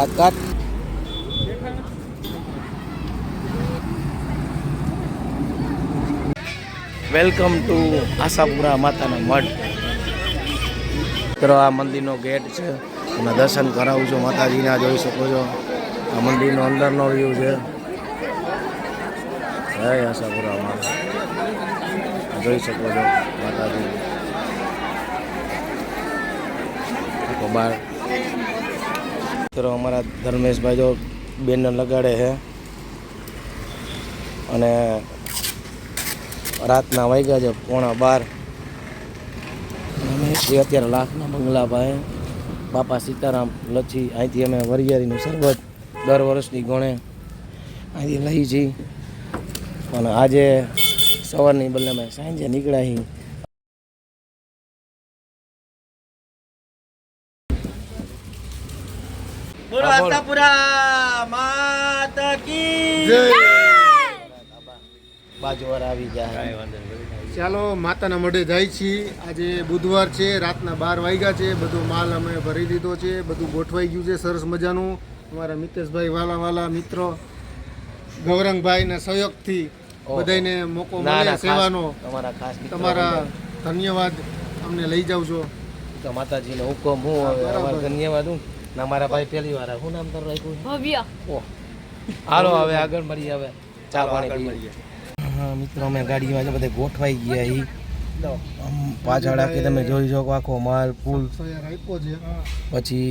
કાટ કાટ welcome to Ashapura માતાના મઠ મિત્રો, આ મંદિરનો ગેટ છે. અને દર્શન કરાવું છું, માતાજીના જોઈ શકો છો. આ મંદિરનો અંદરનો વ્યૂ છે. જય આશાપુરા માતા જોઈ શકો છો, માતાજી. બાર. મિત્રો, અમારા ધર્મેશભાઈ જો બેનર લગાડે છે અને રાતના વાગ્યા છે, પોણા બાર. અમે છીએ અત્યારે લાખના બંગલા ભાઈ બાપા સીતારામ, લચ્છી, અહીંથી અમે વરિયાળીનું શરબત દર વર્ષની ગણે અહીંથી લઈ જઈ અને આજે સવારની બદલે અમે સાંજે નીકળ્યા છીએ. બોલો. આશાપુરા માતા કી બાજુવાર આવી જાય ચાલો માતાના મઢે જાય છીએ આજે બુધવાર છે રાતના બાર વાગ્યા છે. બધો માલ અમે ભરી દીધો છે. બધું ગોઠવાઈ ગયું છે સરસ મજાનું. અમારા મિતેશભાઈ વાલા વાલા મિત્રો ગૌરંગભાઈના સહયોગથી. બધાને મોકો મળે સેવાનો. તમારા ખાસ તમારા ધન્યવાદ અમને લઈ જાવ છો તો માતાજીનો હુકમ હું ધન્યવાદ હું. ના મારા ભાઈ પહેલી વાર. શું નામ તારું રાખ્યું ભવ્ય. ઓહ હાલો હવે આગળ મળીએ હવે. ચા પાણી પીએ. હા મિત્રો અમે ગાડીમાં છે બધે ગોઠવાઈ ગયા ઈ પાછળ આખી તમે જોઈ શકો આખો માલ પુલ પછી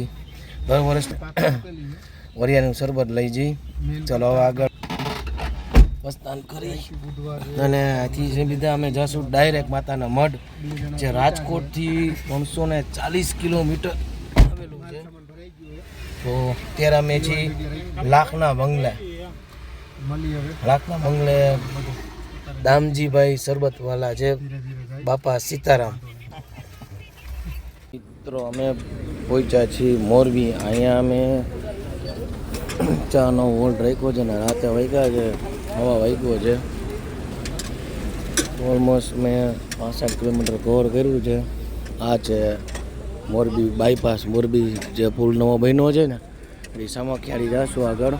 દર વર્ષ વરિયાનું શરબત લઈ જઈ. ચલો હવે આગળ પ્રસ્થાન કરી. અને આથી જે બીજા અમે જશું ડાયરેક્ટ માતાના મઢ જે રાજકોટથી ત્રણસો ને ચાલીસ કિલોમીટર આવેલું છે સામાન ભરાઈ ગયો છે. તો ત્યારે અમે છીએ લાખના બંગલા. લાખના બંગલે દામજીભાઈ સરબતવાલા છે બાપા સીતારામ. મિત્રો, અમે પહોંચ્યા છીએ મોરબી. અહીંયા અમે ચાનો હોલ્ડ રાખ્યો છે ને, રાતે વાગ્યા છે, હવા વાગ્યો છે. ઓલમોસ્ટ મેં પાસઠ કિલોમીટર કવર કર્યું છે. આ છે મોરબી બાયપાસ મોરબી જે પુલ નવો બન્યો છે ને, એ સામખિયાળી જશું આગળ.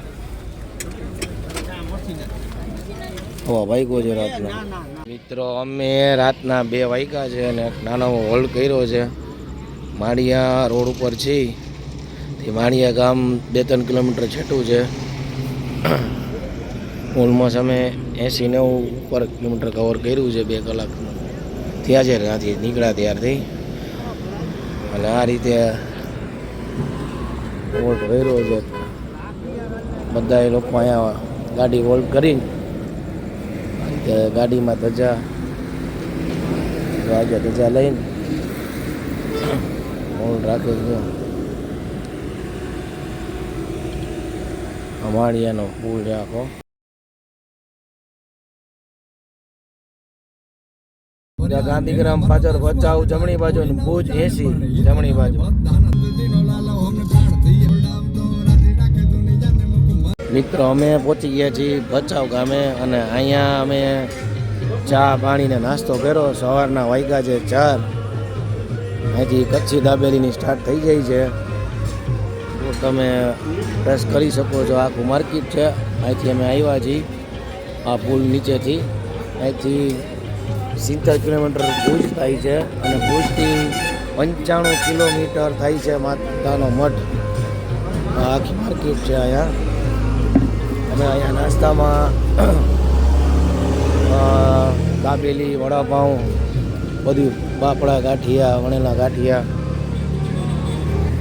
હવા વાગ્યો છે રાતના. મિત્રો, અમે રાતના બે વાગ્યા છે અને એક નાનો હોલ્ડ કર્યો છે. માળિયા રોડ ઉપર છીએ. તે માળિયા ગામ બે ત્રણ કિલોમીટર છેટું છે. ઓલમોસ્ટ અમે એંસી નેવું ઉપર કિલોમીટર કવર કર્યું છે બે કલાકનું ત્યાં છે, ત્યાંથી નીકળ્યા ત્યારથી. અને આ રીતે વોલ્ટ રહ્યો છે. બધા એ લોકો અહીંયા ગાડી હોલ્ડ કરીને ગાડીમાં ધજા આજે ધજા લઈને વોલ્ટ રાખે છે. અમાડિયાનો પુલ છે ત્યાં ગાંધીગ્રામ પાછળ ભચાઉ જમણી બાજુ અને ભુજ એસી જમણી બાજુ. મિત્રો, અમે પહોંચી ગયા છીએ ભચાઉ ગામે અને અહીંયા અમે ચા પાણીને નાસ્તો કર્યો. સવારના વાગ્યા છે ચાર. અહીંથી કચ્છી દાબેલીની સ્ટાર્ટ થઈ જાય છે. તમે પ્રેસ કરી શકો છો. આખું માર્કેટ છે. અહીંથી અમે આવ્યા છીએ. આ પુલ નીચેથી. અહીંથી સિત્તેર કિલોમીટર ભુજ થાય છે અને ભુજથી પંચાણું કિલોમીટર થાય છે માતાનો મઠ આખી માર્કેટ છે અહીંયા. અમે અહીંયા નાસ્તામાં દાબેલી, વડાપાઉં, બધું બાપડા ગાંઠિયા, વણેલા ગાંઠિયા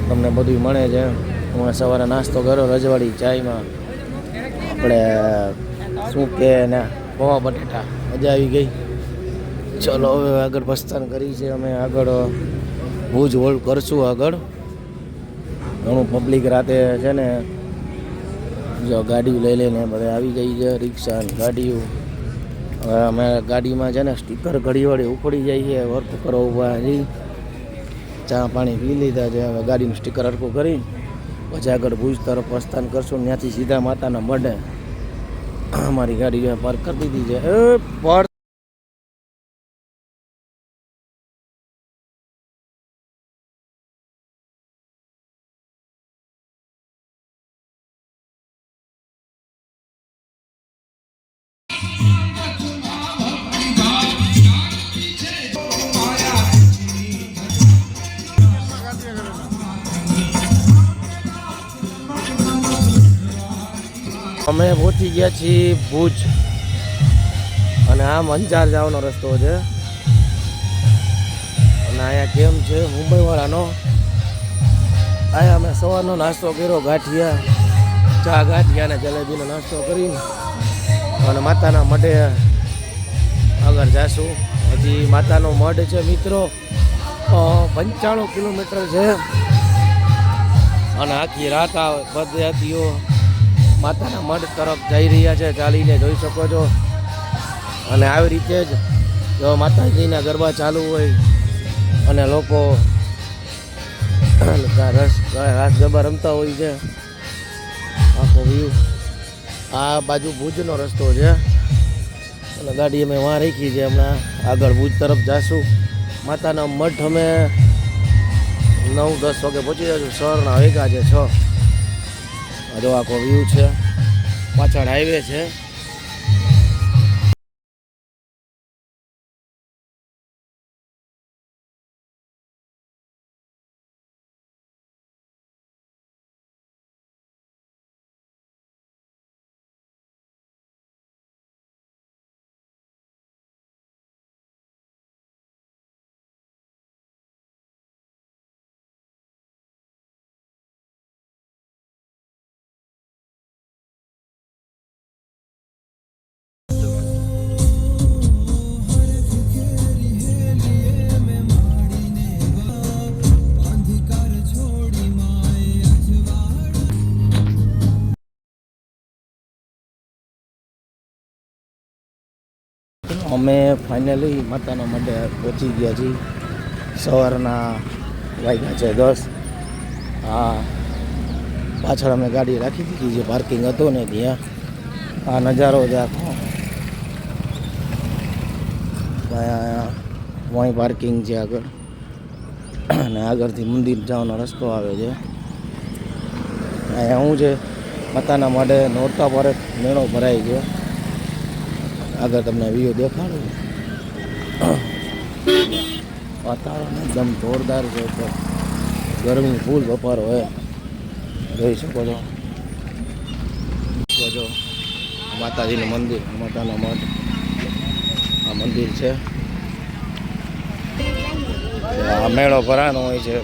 તમને બધું મળે છે. હું સવારે નાસ્તો કર્યો, રજવાડી, ચાયમાં. આપણે શું કે ને પૌવા બટેટા. મજા આવી ગઈ. ચલો, હવે આગળ પ્રસ્થાન કરી છે, અમે આગળ ભુજ હોલ્ડ કરશું આગળ. ઘણું પબ્લિક રાતે છે ને, જો ગાડી લઈ લઈને બધા આવી ગઈ છે, રિક્ષા ને ગાડીઓ. હવે અમે ગાડીમાં છે ને સ્ટીકર ઘડીવાળી ઉપડી જાય છે વર્ક કરો ઊભા હજી ચા પાણી પી લીધા છે, હવે ગાડીનું સ્ટીકર હરકું કરી. પછી આગળ ભુજ તરફ પ્રસ્થાન કરશું, ત્યાંથી સીધા માતાના મઢે. અમારી ગાડી પાર્ક કરી દીધી છે. એ પર અમે પહોંચી ગયા છીએ ભુજ. અને આમ અંજાર જવાનો રસ્તો છે. અને અહીંયા કેમ છે? મુંબઈવાળાનો. અહીંયા અમે સવારનો નાસ્તો કર્યો, ગાંઠિયા, ચા ગાંઠિયા અને જલેબીનો નાસ્તો કરીને. અને માતાના મઢે આગળ જાશું. હજી માતાનો મઢ છે મિત્રો. પંચાણું કિલોમીટર છે. અને આખી રાત આ પદયાત્રીઓ માતાના મઢ તરફ જઈ રહ્યા છે, ચાલીને જોઈ શકો છો. અને આવી રીતે જ જો માતાજીના ગરબા ચાલુ હોય અને લોકો રસ રાસ ગરબા રમતા હોય છે. આખો વ્યૂ. આ બાજુ ભુજનો રસ્તો છે. અને ગાડી અમે વાં રાખી છે હમણાં. આગળ ભુજ તરફ જાશું. માતાના મઠ અમે નવ, દસ વાગે પહોંચી જશું. સવારના વેગા છે છ. આ આખો વ્યૂ છે. પાછળ હાઈવે છે. અમે ફાઇનલી માતાના માટે પહોંચી ગયા છીએ. સવારના વાગ્યા છે દસ. હા. પાછળ અમે ગાડી રાખી દીધી જે પાર્કિંગ હતું ને ત્યાં. આ નજારો છે આખો વहीं પાર્કિંગ છે આગળ. અને આગળથી મંદિર જવાનો રસ્તો આવે છે. અહીંયા શું છે. માતાના માટે નોરતા પર મેળો ભરાય છે. આગળ તમને વ્યૂ દેખાડું. વાતાવરણ એકદમ જોરદાર છે ગરમી ફૂલ બપોર હોય. જોઈ શકો છો. જો માતાજીનું મંદિર, માતાનો મઠ. આ મંદિર છે. આ મેળો ભરાનો હોય છે.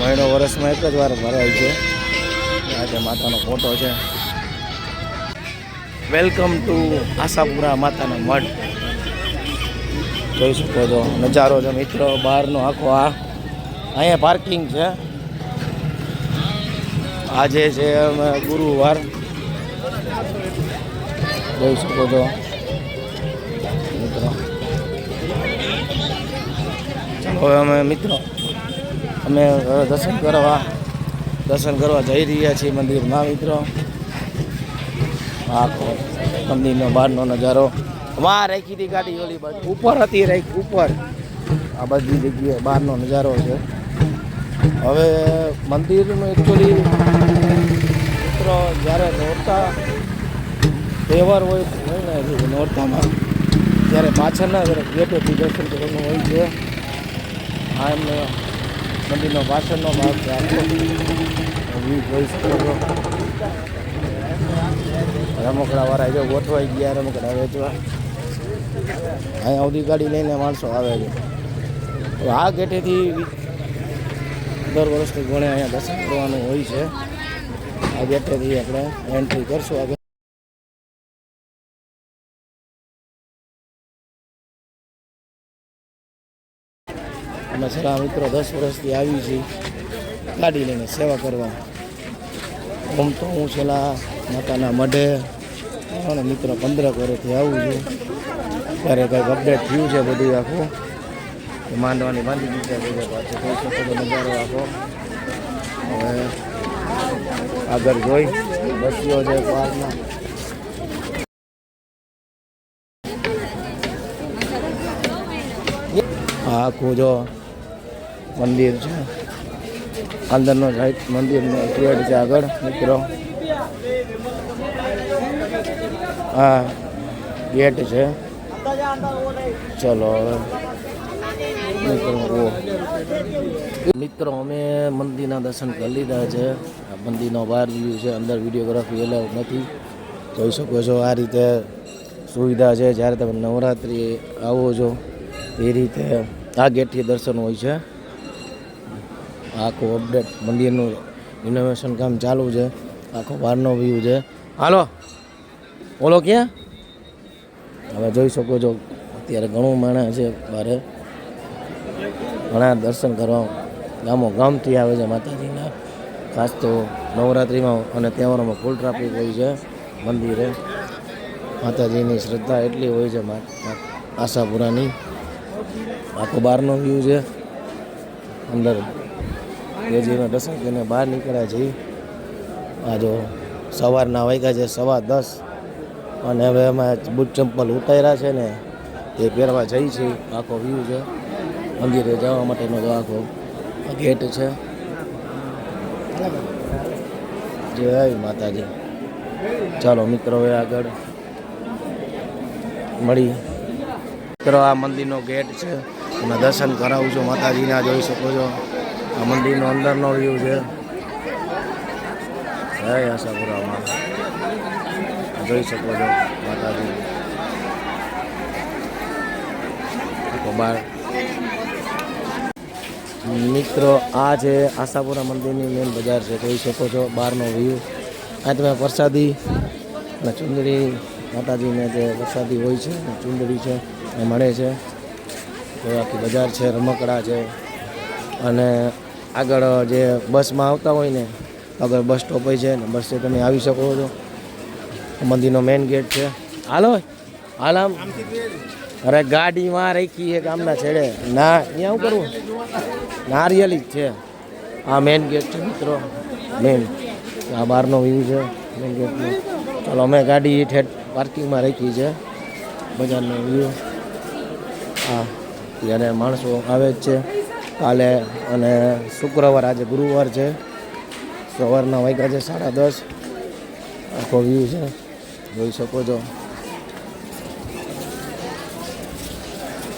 મહિનો વર્ષમાં એક જ વાર ભરાય છે. આજે માતાનો ફોટો છે. વેલકમ ટુ આશાપુરા માતાનો મઠ જોઈ શકો છો, નજારો છે મિત્રો, બહારનો આખો આ. અહીંયા પાર્કિંગ છે. આજે છે અમે ગુરુવાર. જોઈ શકો છો, મિત્રો. હવે અમે, મિત્રો, અમે દર્શન કરવા દર્શન કરવા જઈ રહ્યા છીએ મંદિરમાં, મિત્રો. આખો મંદિરનો બહારનો નજારો. વાહ, રાખી હતી ગાડી ઓલી બાજુ. ઉપર હતી રાખી, ઉપર. આ બધી જગ્યાએ બહારનો નજારો છે. હવે મંદિરનું એકચુઅલી મિત્ર જ્યારે નોરતા તહેવાર હોય ને નોરતામાં ત્યારે પાછળના ગેટેથી દર્શન કરવાનું હોય છે, આ એમને મંદિરનો પાછળનો ભાગ છે. આખો. વ્યૂ જોઈ શકો છો. રમકડા વાળા જો ગોઠવાઈ ગયા રમકડા વેચવા. અહીંયા સુધી ગાડી લઈને માણસો આવે છે. આ ગેટેથી દર વર્ષથી ગણે અહીંયા દર્શન કરવાનું હોય છે. આ ગેટેથી આપણે એન્ટ્રી કરશું. આગળ અમે સલા મિત્રો દસ વર્ષથી આવી છીએ. ગાડી લઈને સેવા કરવા. આમ તો હું છેલ્લા માતાના મઢે. અને મિત્રો પંદર વર્ષથી આવું છું. ત્યારે કંઈક અપડેટ થયું છે બધું આખું. માંડવાની બાંધી દીધા બધા પાછળ જોઈ શકો છો નજારો આખો. હવે આગળ જોઈ. બસ્યો છે પાર્કમાં. આખું જો મંદિર છે. અંદરનો સાઈડ મંદિરનો ગેટ છે આગળ, મિત્રો. હા ગેટ છે. ચલો, હવે. મિત્રો અમે મંદિરના દર્શન કરી લીધા છે. આ મંદિરનો બહાર વ્યૂ છે, અંદર વિડીયોગ્રાફી એલાઉ નથી. જોઈ શકો છો આ રીતે સુવિધા છે. જ્યારે તમે નવરાત્રિ આવો છો, એ રીતે આ ગેટથી દર્શન હોય છે. આખું અપડેટ મંદિરનું રિનોવેશન કામ ચાલુ છે. આખો બહારનો વ્યૂ છે. હાલો. બોલો ક્યાં? હવે જોઈ શકો છો, અત્યારે ઘણું માણસ છે બારે. ઘણા દર્શન કરવા ગામો ગામથી આવે છે માતાજીના. ખાસ તો નવરાત્રિમાં અને તહેવારોમાં ફૂલ ટ્રાફિક હોય છે મંદિરે. માતાજીની શ્રદ્ધા એટલી હોય છે આશાપુરાની. આખો બહારનો વ્યૂ છે. અંદર દેવજીના દર્શન કરીને બહાર નીકળ્યા છીએ. આ જો સવારના વાગ્યા છે, સવા દસ. અને હવે એમાં બૂટ ચંપલ ઉતાર્યા છે ને, એ પહેરવા જઈ છે આખો વ્યૂ છે. મંદિરે જવા માટેનો જો આખો ગેટ છે. જય માતાજી. ચાલો મિત્રો, હવે આગળ મળી. મિત્રો, આ મંદિરનો ગેટ છે. અને દર્શન કરાવું છું માતાજીના, જોઈ શકો છો. આ મંદિરનો અંદરનો વ્યૂ છે. જય આશાપુરામાં જોઈ શકો છો માતાજી. આખો મિત્રો, આ છે આશાપુરા મંદિરની મેન બજાર છે, જોઈ શકો છો બહારનો વ્યૂ આ તમે પ્રસાદી અને ચુંદડી માતાજીને જે પ્રસાદી હોય છે ચુંદડી છે, એ મળે છે. તો આખી બજાર છે, રમકડા છે. અને આગળ જે બસમાં આવતા હોય ને, આગળ બસ સ્ટોપ હોય છે ને બસથી તમે આવી શકો છો. મંદિરનો મેઇન ગેટ છે. હાલો હાલ આમ. અરે ગાડીમાં રાખી છે ગામના છેડે. ના, અહીંયા શું કરવું? નારિયેલી જ છે. આ મેઇન ગેટ છે મિત્રો. મેઇન આ બહારનો વ્યૂ છે મેઇન ગેટનો ચાલો, અમે ગાડી ઠેઠ પાર્કિંગમાં રાખી છે. બજારનો વ્યૂ હા જ્યારે માણસો આવે જ છે, કાલે અને શુક્રવાર, આજે ગુરુવાર છે. સવારના વાગ્યા છે સાડા દસ. આખો વ્યૂ છે. જોઈ શકો છો.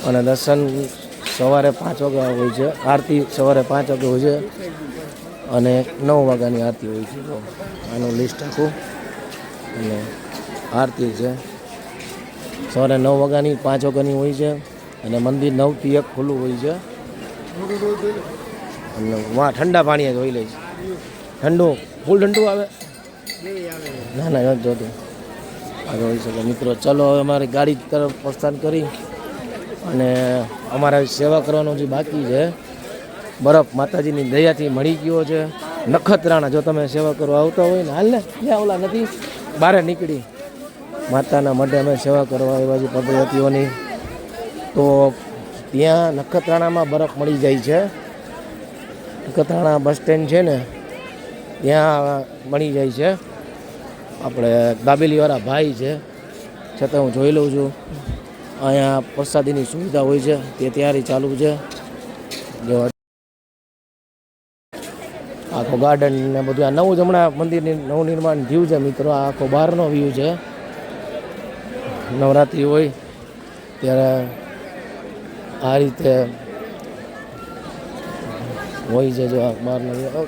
અને દર્શન સવારે પાંચ વાગ્યા હોય છે, આરતી સવારે પાંચ વાગે હોય છે, અને નવ વાગ્યાની આરતી હોય છે. તો આનું લિસ્ટ આખું અને આરતી છે. સવારે નવ વાગ્યાની, પાંચ વાગ્યાની હોય છે, અને મંદિર નવથી એક ખુલ્લું હોય છે. અને વાં ઠંડા પાણીએ જોઈ લે છે ઠંડુ, ફૂલ ઠંડુ આવે? ના ના જોતું. આ હોઈ મિત્રો, ચલો હવે અમારી ગાડી તરફ પ્રસ્થાન કરી અને અમારા સેવા કરવાનું જે બાકી છે, બરફ માતાજીની દયાથી મળી ગયો છે. નખત્રાણા, જો તમે સેવા કરવા આવતા હોય ને, હાલ ને, ક્યાં ઓલા નથી? બહાર નીકળી. માતાના માટે અમે સેવા કરવા આવ્યા છીએ પદયાત્રીઓની તો ત્યાં નખત્રાણામાં બરફ મળી જાય છે. નખત્રાણા બસ સ્ટેન્ડ છે ને, ત્યાં મળી જાય છે. આપણે દાબેલીવાળા ભાઈ છે, છતાં હું જોઈ લઉં છું. અહીંયા પ્રસાદીની સુવિધા હોય છે, તે તૈયારી ચાલુ છે. જો આખો ગાર્ડન ને બધું આ નવું જ હમણાં મંદિરની નવું નિર્માણ થયું છે મિત્રો, આ આખો બહારનો વ્યૂ છે. નવરાત્રિ હોય ત્યારે આ રીતે હોય છે જો આ બહારનો view.